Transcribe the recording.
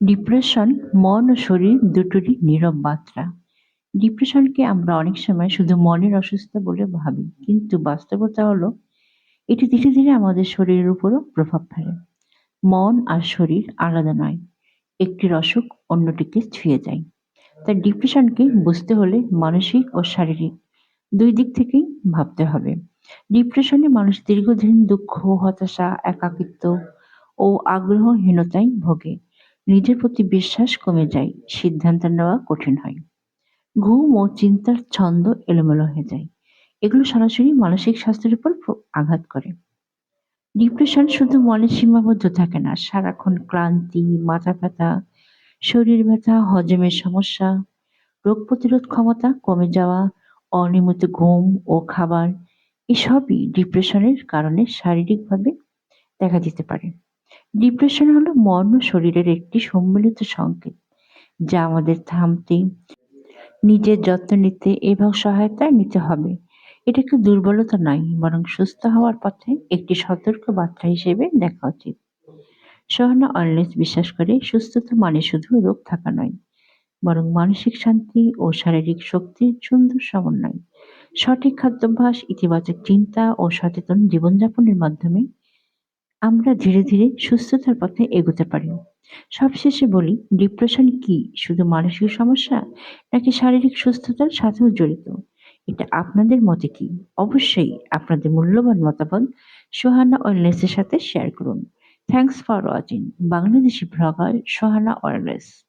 Depression মন ও শরীর দুটোরই নীরব মাত্রা ডিপ্রেশনকে আমরা অনেক সময় শুধু মনের অসুস্থতা বলে ভাবি, কিন্তু বাস্তবতা হলো, এটি ধীরে ধীরে আমাদের শরীরের উপরও প্রভাব ফেলে। মন আর শরীর আলাদা নয় একটির অসুখ অন্যটিকে ছুঁয়ে যায়। তাই ডিপ্রেশনকে বুঝতে হলে মানসিক ও শারীরিক দুই দিক থেকেই ভাবতে হবে। ডিপ্রেশনে মানুষ দীর্ঘদিন দুঃখ, হতাশা, একাকিত্ব ও আগ্রহহীনতায় ভোগে। নিজের প্রতি বিশ্বাস কমে যায়, সিদ্ধান্ত নেওয়া কঠিন হয়। ঘুম ও চিন্তার ছন্দ এলোমেলো হয়ে যায়। এগুলো সরাসরি মানসিক স্বাস্থ্যের উপর আঘাত করে। ডিপ্রেশন শুধু মনে সীমাবদ্ধ থাকে না, সারাক্ষণ ক্লান্তি, মাথা ব্যথা, শরীর ব্যথা, হজমের সমস্যা, রোগ প্রতিরোধ ক্ষমতা কমে যাওয়া, অনিয়মিত ঘুম ও খাবার, এসবই ডিপ্রেশনের কারণে শারীরিকভাবে দেখা দিতে পারে। ডিপ্রেশন হলো মন ও শরীরের একটি সম্মিলিত সংকেত, যা আমাদের থামতে, নিজের যত্ন নিতে এবং সহায়তা নিতে হবে। এটা একটি দুর্বলতা নয়, বরং সুস্থ হওয়ার পথে একটি সতর্ক বার্তা হিসেবে দেখা উচিত। সোহানা অলনেস বিশ্বাস করে, সুস্থতা মানে শুধু রোগ থাকা নয়, বরং মানসিক শান্তি ও শারীরিক শক্তির সুন্দর সমন্বয়। সঠিক খাদ্যাভ্যাস, ইতিবাচক চিন্তা ও সচেতন জীবনযাপনের মাধ্যমে আমরা ধীরে ধীরে সুস্থতার পথে এগোতে পারি। সবশেষে বলি ডিপ্রেশন কি? শুধু মানসিক সমস্যা? নাকি শারীরিক সুস্থতার সাথেও জড়িত? এটা আপনাদের মতে কি? অবশ্যই আপনাদের মূল্যবান মতামত সোহানা ওয়েলনেসের সাথে শেয়ার করুন। Thanks for watching Bangladeshi blogger Sohana wellness